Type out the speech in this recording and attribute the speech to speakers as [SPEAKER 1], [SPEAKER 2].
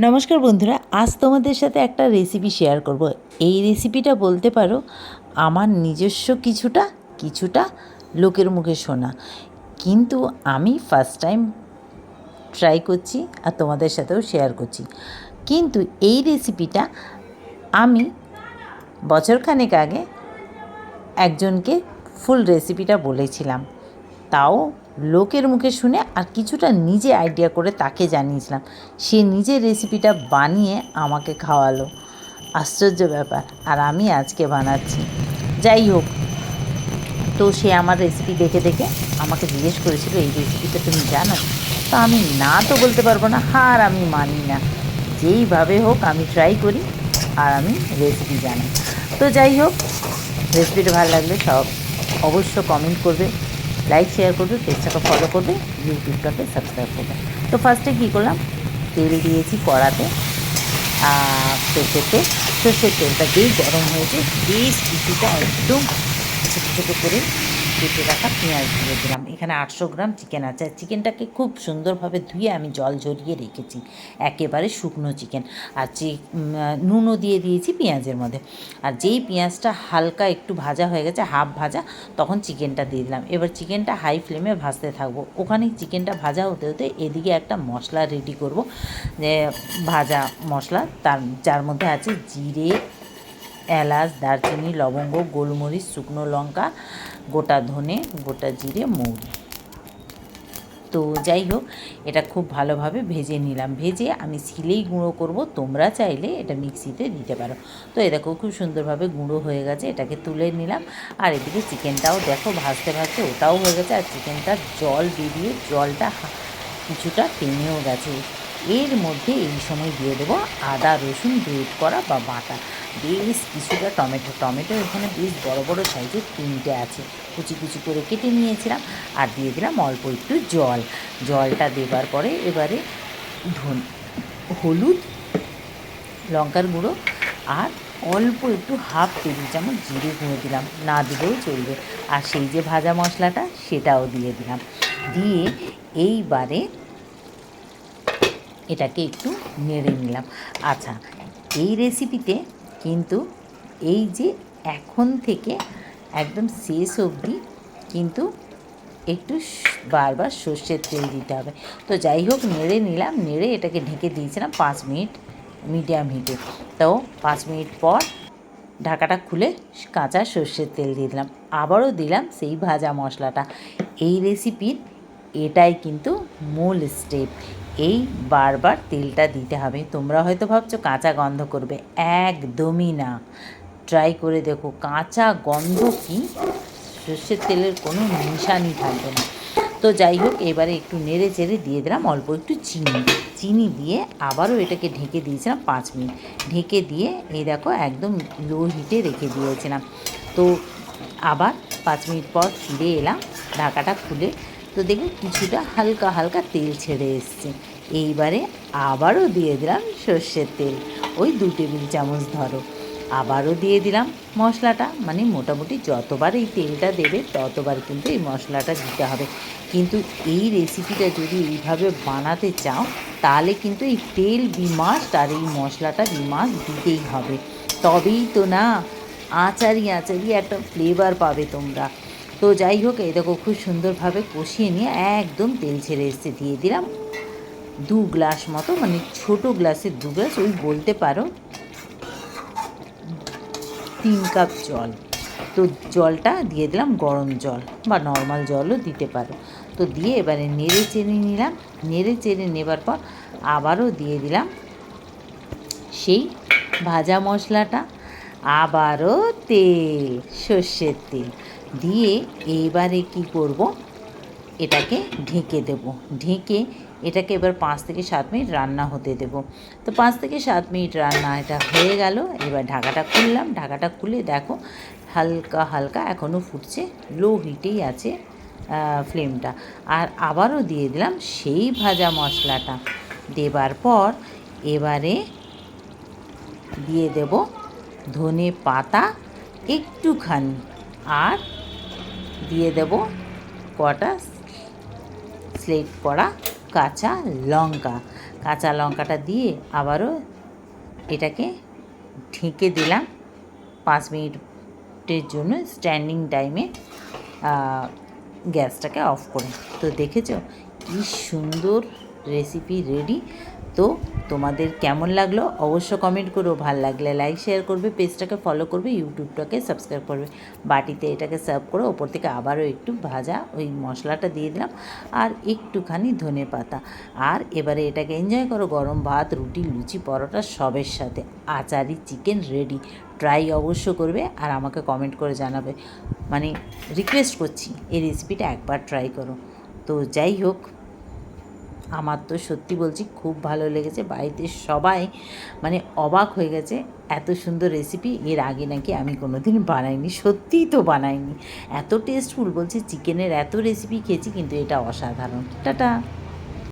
[SPEAKER 1] নমস্কার বন্ধুরা, আজ তোমাদের সাথে একটা রেসিপি শেয়ার করব। এই রেসিপিটা বলতে পারো, আমার নিজস্ব কিছুটা কিছুটা লোকের মুখে শোনা। কিন্তু আমি ফার্স্ট টাইম ট্রাই করছি আর তোমাদের সাথেও শেয়ার করছি। কিন্তু এই রেসিপিটা আমি বছরখানেক আগে একজনকে ফুল রেসিপিটা বলেছিলাম। তাও লোকের মুখে শুনে আর কিছুটা নিজে আইডিয়া করে তাকে জানিয়েছিলাম। সে নিজে রেসিপিটা বানিয়ে আমাকে খাওয়ালো। আশ্চর্য ব্যাপার, আর আমি আজকে বানাচ্ছি। যাই হোক, তো সে আমার রেসিপি দেখে দেখে আমাকে জিজ্ঞেস করেছিল, এই রেসিপিটা তুমি জানো? তো আমি না তো বলতে পারব না আর আমি মানি না। যেইভাবে হোক আমি ট্রাই করি, আর আমি রেসিপি জানি। তো যাই হোক রেসিপিটা ভালো লাগলে সব অবশ্য কমেন্ট করবে। লাইক শেয়ার করবে পেজটাকে ফলো করবে ইউটিউবটাকে সাবস্ক্রাইব করবে। তো ফার্স্টে কী করলাম? তেল দিয়েছি কড়াতে, আর তেল সর্ষের তেলটা দিয়েই গরম হয়েছে বেশ কিছুটা একদম ছোটো ছোটো করে কেটে রাখা পেঁয়াজ দিয়ে দিলাম। এখানে আটশো গ্রাম চিকেন আছে। চিকেনটাকে খুব সুন্দরভাবে ধুয়ে আমি জল ঝরিয়ে রেখেছি। একেবারে শুকনো চিকেন আর চি নুনও দিয়ে দিয়েছি পেঁয়াজের মধ্যে। আর যেই পেঁয়াজটা হালকা একটু ভাজা হয়ে গেছে, হাফ ভাজা, তখন চিকেনটা দিয়ে দিলাম। এবার চিকেনটা হাই ফ্লেমে ভাজতে থাকব। ওখানে চিকেনটা ভাজা হতে হতে এদিকে একটা মশলা রেডি করব। যে, ভাজা মশলা, তার, যার মধ্যে আছে জিরে এলাচ, দারচিনি, লবঙ্গ, গোলমরিচ, শুকনো লঙ্কা, গোটা ধনে, গোটা জিরে, মৌরি। তো যাই হোক, এটা খুব ভালোভাবে ভেজে নিলাম। ভেজে আমি শিলেই গুঁড়ো করব। তোমরা চাইলে এটা মিক্সিতে দিতে পারো। তো এ দেখো, খুব সুন্দরভাবে গুঁড়ো হয়ে গেছে। এটাকে তুলে নিলাম। আর এদিকে চিকেনটাও দেখো, ভাজতে ভাজতে ওটাও হয়ে গেছে। আর চিকেনটা জল বেরিয়ে জলটা কিছুটা টেনেও গেছে। এর মধ্যে এই সময় দিয়ে দেবো আদা, রসুন গ্রেট করা বা বাটা। বেশ কিছুটা টমেটো। টমেটো এখানে বেশ বড় বড় সাইজের তিনটে আছে। কুচি কুচি করে কেটে নিয়েছিলাম আর দিয়ে দিলাম অল্প একটু জল। জলটা দেবার পরে এবারে ধন, হলুদ, লঙ্কার গুঁড়ো আর অল্প একটু হাফ টেবিল চামচ জিরে গুঁড়ো দিলাম। না দিলেও চলবে। আর সেই যে ভাজা মশলাটা সেটাও দিয়ে দিলাম। দিয়ে এইবারে এটাকে একটু নেড়ে নিলাম। আচ্ছা এই রেসিপিতে কিন্তু এই যে এখন থেকে একদম শেষ অবধি কিন্তু একটু বারবার সর্ষের তেল দিতে হবে। তো যাই হোক, নেড়ে নিলাম, নেড়ে এটাকে ঢেকে দিয়েছিলাম পাঁচ মিনিট মিডিয়াম হিটে। তো পাঁচ মিনিট পর ঢাকাটা খুলে কাঁচা সর্ষের তেল দিয়ে দিলাম। আবারও দিলাম সেই ভাজা মশলাটা। এই রেসিপির এটাই কিন্তু মূল স্টেপ এই বারবার তেলটা দিতে হবে। তোমরা হয়তো ভাবছ কাঁচা গন্ধ করবে। একদমই না। ট্রাই করে দেখো, কাঁচা গন্ধ কি? সর্ষের তেলের কোনো নিশানি থাকবে না। তো যাই হোক, এবারে একটু নেড়ে চেড়ে দিয়ে দিলাম অল্প একটু চিনি। চিনি দিয়ে আবারও এটাকে ঢেকে দিয়েছিলাম পাঁচ মিনিট। ঢেকে দিয়ে এই দেখো একদম লো হিটে রেখে দিয়েছিলাম। তো আবার পাঁচ মিনিট পর ফিরে এলাম। ঢাকাটা খুলে তো দেখুন কিছুটা হালকা হালকা তেল ছেড়ে এসছে। এইবারে আবারও দিয়ে দিলাম সর্ষের তেল। ওই দু টেবিল চামচ ধরো। আবারও দিয়ে দিলাম মশলাটা। মানে মোটামুটি যতবার এই তেলটা দেবে, ততবার কিন্তু এই মশলাটা দিতে হবে। কিন্তু এই রেসিপিটা যদি এইভাবে বানাতে চাও, তাহলে কিন্তু এই তেল বিমাস আর এই মশলাটা বিমাস দিতেই হবে। তবেই তো না, আচারি আচারি একটা ফ্লেভার পাবে তোমরা। তো যাই হোক, এই দেখো খুব সুন্দরভাবে কষিয়ে নিয়ে একদম তেল ছেড়ে এসে দিয়ে দিলাম দু গ্লাস মতো মানে ছোট গ্লাসের দু গ্লাস, ওই বলতে পারো তিন কাপ জল। তো জলটা দিয়ে দিলাম গরম জল, বা নর্মাল জলও দিতে পারো। তো দিয়ে এবারে নেড়ে চেড়ে নিলাম, নেড়ে চেড়ে নেবার পর আবারও দিয়ে দিলাম সেই ভাজা মশলাটা, আবারও তেল, সর্ষের তেল। দিয়ে এইবারে কি করব? এটাকে ঢেকে দেব। ঢেকে এটাকে এবার পাঁচ থেকে সাত মিনিট রান্না হতে দেব। তো পাঁচ থেকে সাত মিনিট রান্না এটা হয়ে গেল। এবার ঢাকাটা খুললাম। ঢাকাটা খুলে দেখো, হালকা হালকা এখনও ফুটছে, লো হিটেই আছে ফ্লেমটা। আর আবারও দিয়ে দিলাম সেই ভাজা মশলাটা। দেবার পর এবারে দিয়ে দেব ধনে পাতা একটুখানি। আর দিয়ে দেব কটা স্লেট করা কাঁচা লঙ্কা। কাঁচা লঙ্কাটা দিয়ে আবারও এটাকে ঢেকে দিলাম পাঁচ মিনিটের জন্য স্ট্যান্ডিং টাইমে গ্যাসটাকে অফ করে। তো দেখেছ কি সুন্দর রেসিপি রেডি তো তোমাদের কেমন লাগল? অবশ্য কমেন্ট করো। ভালো লাগলে লাইক শেয়ার করবে পেজটাকে ফলো করবে ইউটিউবটাকে সাবস্ক্রাইব করবে। বাটিতে এটাকে সার্ভ করে, ওপর থেকে আবারও একটু ভাজা ওই মশলাটা দিয়ে দিলাম। আর একটুখানি ধনে পাতা। আর এবারে এটাকে এনজয় করো, গরম ভাত, রুটি, লুচি, পরোটা সবের সাথে। আচারি চিকেন রেডি ট্রাই অবশ্য করবে আর আমাকে কমেন্ট করে জানাবে। মানে রিকোয়েস্ট করছি, এই রেসিপিটা একবার ট্রাই করো। তো যাই হোক আমার তো সত্যি বলছি খুব ভালো লেগেছে। বাড়িতে সবাই মানে অবাক হয়ে গেছে, এত সুন্দর রেসিপি এর আগে নাকি আমি কোনো দিন বানাইনি, সত্যিই তো বানাইনি। এত টেস্টফুল বলছি চিকেনের এত রেসিপি খেয়েছি, কিন্তু এটা অসাধারণ। টাটা!